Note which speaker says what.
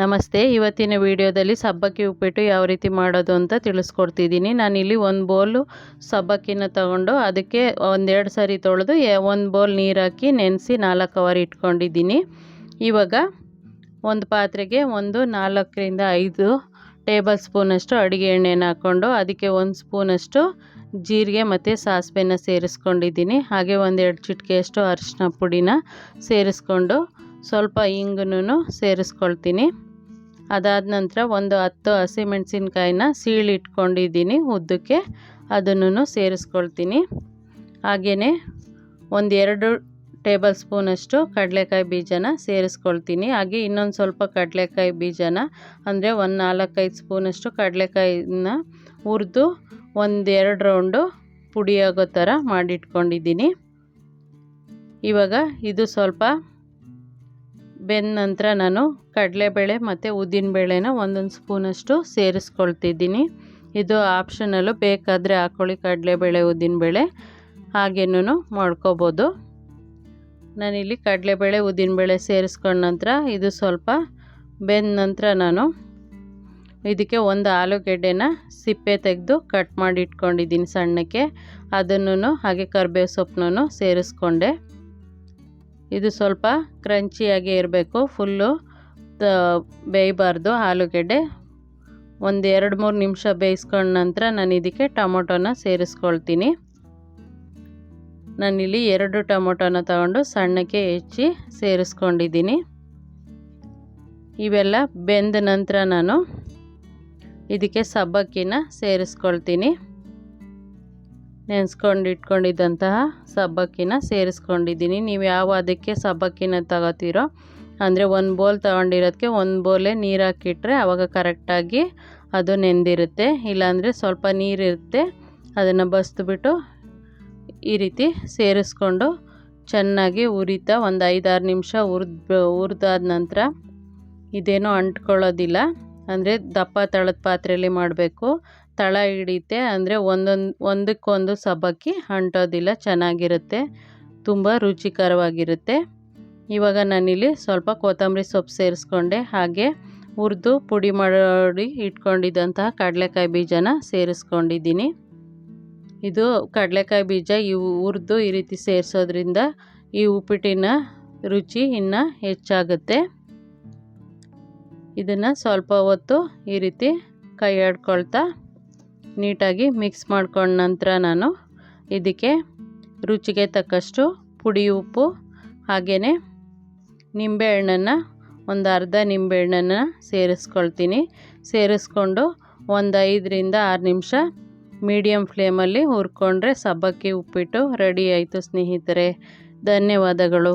Speaker 1: ನಮಸ್ತೆ. ಇವತ್ತಿನ ವಿಡಿಯೋದಲ್ಲಿ ಸಬ್ಬಕ್ಕಿ ಉಪ್ಪಿಟ್ಟು ಯಾವ ರೀತಿ ಮಾಡೋದು ಅಂತ ತಿಳಿಸ್ಕೊಡ್ತಿದ್ದೀನಿ. ನಾನಿಲ್ಲಿ ಒಂದು ಬೌಲು ಸಬ್ಬಕ್ಕಿನ ತಗೊಂಡು ಅದಕ್ಕೆ ಒಂದೆರಡು ಸರಿ ತೊಳೆದು ಒಂದು ಬೌಲ್ ನೀರು ಹಾಕಿ ನೆನೆಸಿ ನಾಲ್ಕು ಅವರ್ ಇಟ್ಕೊಂಡಿದ್ದೀನಿ. ಇವಾಗ ಒಂದು ಪಾತ್ರೆಗೆ ಒಂದು ನಾಲ್ಕರಿಂದ ಐದು ಟೇಬಲ್ ಸ್ಪೂನಷ್ಟು ಅಡುಗೆ ಎಣ್ಣೆನ ಹಾಕ್ಕೊಂಡು ಅದಕ್ಕೆ ಒಂದು ಸ್ಪೂನಷ್ಟು ಜೀರಿಗೆ ಮತ್ತು ಸಾಸಿವೆನ ಸೇರಿಸ್ಕೊಂಡಿದ್ದೀನಿ. ಹಾಗೆ ಒಂದೆರಡು ಚಿಟಿಕೆಯಷ್ಟು ಅರಿಶಿನ ಪುಡಿನ ಸೇರಿಸ್ಕೊಂಡು ಸ್ವಲ್ಪ ಇಂಗನೂ ಸೇರಿಸ್ಕೊಳ್ತೀನಿ. ಅದಾದ ನಂತರ ಒಂದು ಹತ್ತು ಹಸಿಮೆಣಸಿನ್ಕಾಯಿನ ಸೀಳಿಟ್ಕೊಂಡಿದ್ದೀನಿ ಉದ್ದಕ್ಕೆ ಅದನ್ನು ಸೇರಿಸ್ಕೊಳ್ತೀನಿ. ಹಾಗೆಯೇ ಒಂದು ಎರಡು ಟೇಬಲ್ ಸ್ಪೂನಷ್ಟು ಕಡಲೆಕಾಯಿ ಬೀಜನ ಸೇರಿಸ್ಕೊಳ್ತೀನಿ. ಹಾಗೆ ಇನ್ನೊಂದು ಸ್ವಲ್ಪ ಕಡಲೆಕಾಯಿ ಬೀಜನ, ಅಂದರೆ ಒಂದು ನಾಲ್ಕೈದು ಸ್ಪೂನಷ್ಟು ಕಡಲೆಕಾಯಿನ ಹುರಿದು ಒಂದೆರಡು ರೌಂಡು ಪುಡಿಯಾಗೋ ಥರ ಮಾಡಿಟ್ಕೊಂಡಿದ್ದೀನಿ. ಇವಾಗ ಇದು ಸ್ವಲ್ಪ ಬೆಂದ ನಂತರ ನಾನು ಕಡಲೆಬೇಳೆ ಮತ್ತು ಉದ್ದಿನಬೇಳೆನ ಒಂದೊಂದು ಸ್ಪೂನಷ್ಟು ಸೇರಿಸ್ಕೊಳ್ತಿದ್ದೀನಿ. ಇದು ಆಪ್ಷನಲ್ಲು ಬೇಕಾದರೆ ಹಾಕ್ಕೊಳ್ಳಿ ಕಡಲೆಬೇಳೆ ಉದ್ದಿನಬೇಳೆ ಹಾಗೇನೂ ಮಾಡ್ಕೋಬೋದು. ನಾನಿಲ್ಲಿ ಕಡಲೆಬೇಳೆ ಉದ್ದಿನಬೇಳೆ ಸೇರಿಸ್ಕೊಂಡ ನಂತರ ಇದು ಸ್ವಲ್ಪ ಬೆಂದ ನಂತರ ನಾನು ಇದಕ್ಕೆ ಒಂದು ಆಲೂಗೆಡ್ಡೆನ ಸಿಪ್ಪೆ ತೆಗೆದು ಕಟ್ ಮಾಡಿ ಇಟ್ಕೊಂಡಿದ್ದೀನಿ ಸಣ್ಣಕ್ಕೆ. ಅದನ್ನು ಹಾಗೆ ಕರ್ಬೇವು ಸೊಪ್ಪನ್ನೂ ಸೇರಿಸ್ಕೊಂಡೆ. ಇದು ಸ್ವಲ್ಪ ಕ್ರಂಚಿಯಾಗಿ ಇರಬೇಕು ಫುಲ್ಲು ಬೇಯಬಾರ್ದು ಆಲೂಗೆಡ್ಡೆ. ಒಂದು ಎರಡು ಮೂರು ನಿಮಿಷ ಬೇಯಿಸ್ಕೊಂಡ ನಂತರ ನಾನು ಇದಕ್ಕೆ ಟೊಮೊಟೊನ ಸೇರಿಸ್ಕೊಳ್ತೀನಿ. ನಾನಿಲ್ಲಿ ಎರಡು ಟೊಮೊಟೊನ ತಗೊಂಡು ಸಣ್ಣಕ್ಕೆ ಹೆಚ್ಚಿ ಸೇರಿಸ್ಕೊಂಡಿದ್ದೀನಿ. ಇವೆಲ್ಲ ಬೆಂದ ನಂತರ ನಾನು ಇದಕ್ಕೆ ಸಬ್ಬಕ್ಕಿನ ಸೇರಿಸ್ಕೊಳ್ತೀನಿ. ನೆನೆಸ್ಕೊಂಡು ಇಟ್ಕೊಂಡಿದ್ದಂತಹ ಸಬ್ಬಕ್ಕಿನ ಸೇರಿಸ್ಕೊಂಡಿದ್ದೀನಿ. ನೀವು ಯಾವ ಅದಕ್ಕೆ ಸಬ್ಬಕ್ಕಿನ ತಗೋತೀರೋ, ಅಂದರೆ ಒಂದು ಬೋಲ್ ತೊಗೊಂಡಿರೋದಕ್ಕೆ ಒಂದು ಬೋಲೆ ನೀರು ಹಾಕಿಟ್ರೆ ಆವಾಗ ಕರೆಕ್ಟಾಗಿ ಅದು ನೆಂದಿರುತ್ತೆ. ಇಲ್ಲಾಂದರೆ ಸ್ವಲ್ಪ ನೀರಿರುತ್ತೆ ಅದನ್ನು ಬಸ್ದುಬಿಟ್ಟು ಈ ರೀತಿ ಸೇರಿಸ್ಕೊಂಡು ಚೆನ್ನಾಗಿ ಉರಿತಾ ಒಂದು ಐದಾರು ನಿಮಿಷ ಹುರಿದು ಹುರಿದಾದ ನಂತರ ಇದೇನೋ ಅಂಟ್ಕೊಳ್ಳೋದಿಲ್ಲ. ಅಂದರೆ ದಪ್ಪ ತಳದ ಪಾತ್ರೆಯಲ್ಲಿ ಮಾಡಬೇಕು. ತಳ ಹಿಡಿಯುತ್ತೆ ಅಂದರೆ ಒಂದೊಂದು, ಒಂದಕ್ಕೊಂದು ಸಬ್ಬಕ್ಕಿ ಅಂಟೋದಿಲ್ಲ, ಚೆನ್ನಾಗಿರುತ್ತೆ. ತುಂಬ ರುಚಿಕರವಾಗಿರುತ್ತೆ. ಇವಾಗ ನಾನಿಲ್ಲಿ ಸ್ವಲ್ಪ ಕೊತ್ತಂಬರಿ ಸೊಪ್ಪು ಸೇರಿಸ್ಕೊಂಡೆ. ಹಾಗೆ ಹುರಿದು ಪುಡಿ ಮಾಡಿ ಇಟ್ಕೊಂಡಿದ್ದಂತಹ ಕಡಲೆಕಾಯಿ ಬೀಜನ ಸೇರಿಸ್ಕೊಂಡಿದ್ದೀನಿ. ಇದು ಕಡಲೆಕಾಯಿ ಬೀಜ ಇವು ಹುರಿದು ಈ ರೀತಿ ಸೇರಿಸೋದ್ರಿಂದ ಈ ಉಪ್ಪಿಟ್ಟಿನ ರುಚಿ ಇನ್ನೂ ಹೆಚ್ಚಾಗುತ್ತೆ. ಇದನ್ನು ಸ್ವಲ್ಪ ಹೊತ್ತು ಈ ರೀತಿ ಕೈ ಆಡ್ಕೊಳ್ತಾ ನೀಟಾಗಿ ಮಿಕ್ಸ್ ಮಾಡ್ಕೊಂಡ ನಂತರ ನಾನು ಇದಕ್ಕೆ ರುಚಿಗೆ ತಕ್ಕಷ್ಟು ಪುಡಿ ಉಪ್ಪು ಹಾಗೆಯೇ ನಿಂಬೆಹಣ್ಣನ್ನು ಒಂದು ಅರ್ಧ ನಿಂಬೆಹಣ್ಣನ್ನು ಸೇರಿಸ್ಕೊಳ್ತೀನಿ. ಸೇರಿಸ್ಕೊಂಡು ಒಂದು ಐದರಿಂದ ಆರು ನಿಮಿಷ ಮೀಡಿಯಮ್ ಫ್ಲೇಮಲ್ಲಿ ಹುರ್ಕೊಂಡ್ರೆ ಸಬ್ಬಕ್ಕಿ ಉಪ್ಪಿಟ್ಟು ರೆಡಿ ಆಯಿತು ಸ್ನೇಹಿತರೆ. ಧನ್ಯವಾದಗಳು.